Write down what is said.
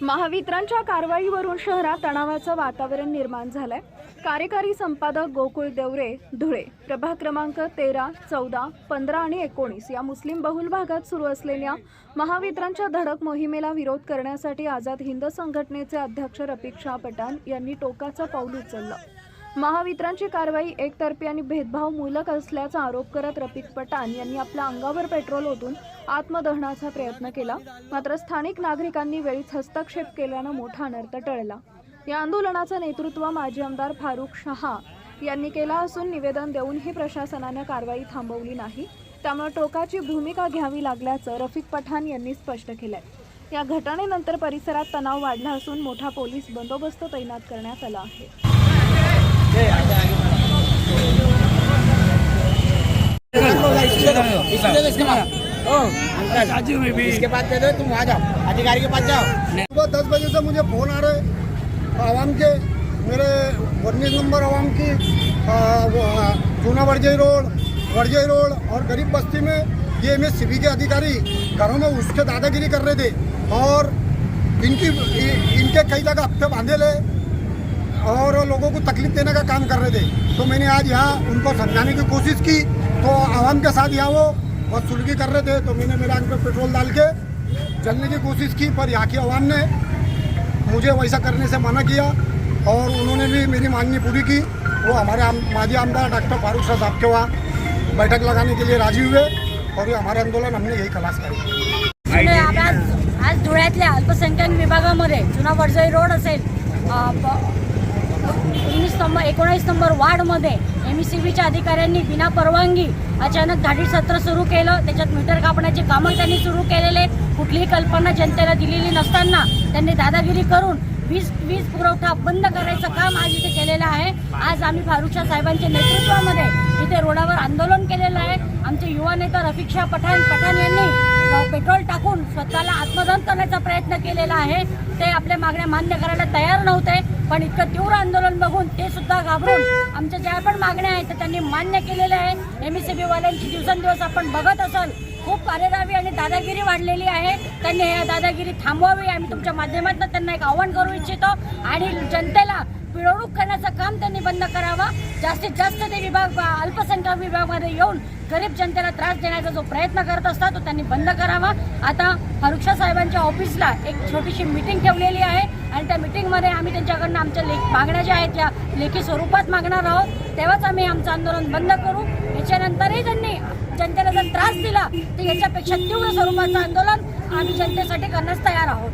महावितरणच्या कारवाईवरून शहरात तणावाचं वातावरण निर्माण झालंय. कार्यकारी संपादक गोकुळ देवरे धुळे प्रभाग क्रमांक तेरा चौदा पंधरा आणि एकोणीस या मुस्लिम बहुल भागात सुरू असलेल्या महावितरणच्या धडक मोहिमेला विरोध करण्यासाठी आझाद हिंद संघटनेचे अध्यक्ष रफिक शाह पठाण यांनी टोकाचं पाऊल उचललं. महावितरणची कारवाई एकतर्फी आणि भेदभावमूलक असल्याचा आरोप करत रफिक पठाण यांनी आपल्या अंगावर पेट्रोल ओतून आत्मदहनाचा प्रयत्न केला. मात्र स्थानिक नागरिकांनी वेळीच हस्तक्षेप केल्यानं मोठा अनर्थ टळला. या आंदोलनाचं नेतृत्व माजी आमदार फारुख शहा यांनी केला असून निवेदन देऊनही प्रशासनानं कारवाई थांबवली नाही. त्यामुळे टोकाची भूमिका घ्यावी लागल्याचं रफिक पठाण यांनी स्पष्ट केलंय. या घटनेनंतर परिसरात तणाव वाढला असून मोठा पोलीस बंदोबस्त तैनात करण्यात आला आहे. इसके पास दे दो तुम जाओ अधिकारी के पास जाओ सुबह दस बजे से मुझे फ़ोन आ रहे आवाम के मेरे उन्नीस नंबर आवाम की आ, वो, जूना वर्जई रोड वर्जई रोड और गरीब बस्ती में ये एम एस के अधिकारी घरों में उसके दादागिरी कर रहे थे और इनकी इनके कई जगह हफ़्ते बांधे ले और लोगों को तकलीफ़ देने का काम कर रहे थे। तो मैंने आज यहाँ उनको समझाने की कोशिश की। तो आवाम के साथ यहाँ वो बहुत सुलगी कर रहे थे। तो मैंने मेरे आँख पे पेट्रोल डाल के चलने की कोशिश की पर यहाँ की आवाम ने मुझे वैसा करने से मना किया और उन्होंने भी मेरी मांगनी पूरी की। वो हमारे आम, माजी आमदार डॉक्टर फारूक शाह साहब के वहाँ बैठक लगाने के लिए राज़ी हुए और ये हमारे आंदोलन हमने यही खलास करी। आज धुळ्यातल्या अल्पसंख्याक विभागामध्ये जुना वडजई रोड अ, ब- उन्नीस नंबर एकोणावीस नंबर वार्डमध्ये एम सी बीच्या अधिकाऱ्यांनी बिना परवानगी अचानक धाडी सत्र सुरू केलं. त्याच्यात मीटर कापण्याचे कामं त्यांनी सुरू केलेले कुठलीही कल्पना जनतेला दिलेली नसताना त्यांनी दादागिरी करून वीज वीज पुरवठा बंद करायचं काम आज इथे केलेलं आहे. आज आम्ही फारुखशा साहेबांच्या नेतृत्वामध्ये इथे रोडावर आंदोलन केलेलं आहे. आमचे युवा नेता रफिक शाह पठाण पठाण यांनी पेट्रोल टाकून स्वतःला आत्मदहन करण्याचा प्रयत्न केलेला आहे. ते आपल्या मागण्या मान्य करायला तयार नव्हते पण इतकं तीव्र आंदोलन बघून ते सुद्धा घाबरून आमच्या ज्या पण मागण्या आहेत त्या त्यांनी मान्य केलेल्या आहेत. एम एस वाल्यांची दिवसेंदिवस आपण बघत असाल खूप कार्यदावी आणि दादागिरी वाढलेली आहे. त्यांनी या दादागिरी थांबवावी आम्ही तुमच्या माध्यमातून त्यांना एक आव्हान करू इच्छितो. आणि जनतेला पिळवणूक करण्याचं काम त्यांनी बंद करावं. जास्तीत जास्त ते विभाग अल्पसंख्याक विभागामध्ये येऊन गरीब जनतेला त्रास देण्याचा जो प्रयत्न करत असतात तो त्यांनी बंद करावा. आता हरुक्षा साहेबांच्या ऑफिसला एक छोटीशी मिटिंग ठेवलेली आहे आणि त्या मिटिंगमध्ये आम्ही त्यांच्याकडनं आमच्या लेख मागण्या ज्या आहेत त्या लेखी स्वरूपात मागणार आहोत. तेव्हाच आम्ही आमचं आंदोलन बंद करू. याच्यानंतरही त्यांनी जनतेला जर त्रास दिला तर याच्यापेक्षा तीव्र स्वरूपाचं आंदोलन आम्ही जनतेसाठी करण्यास तयार आहोत.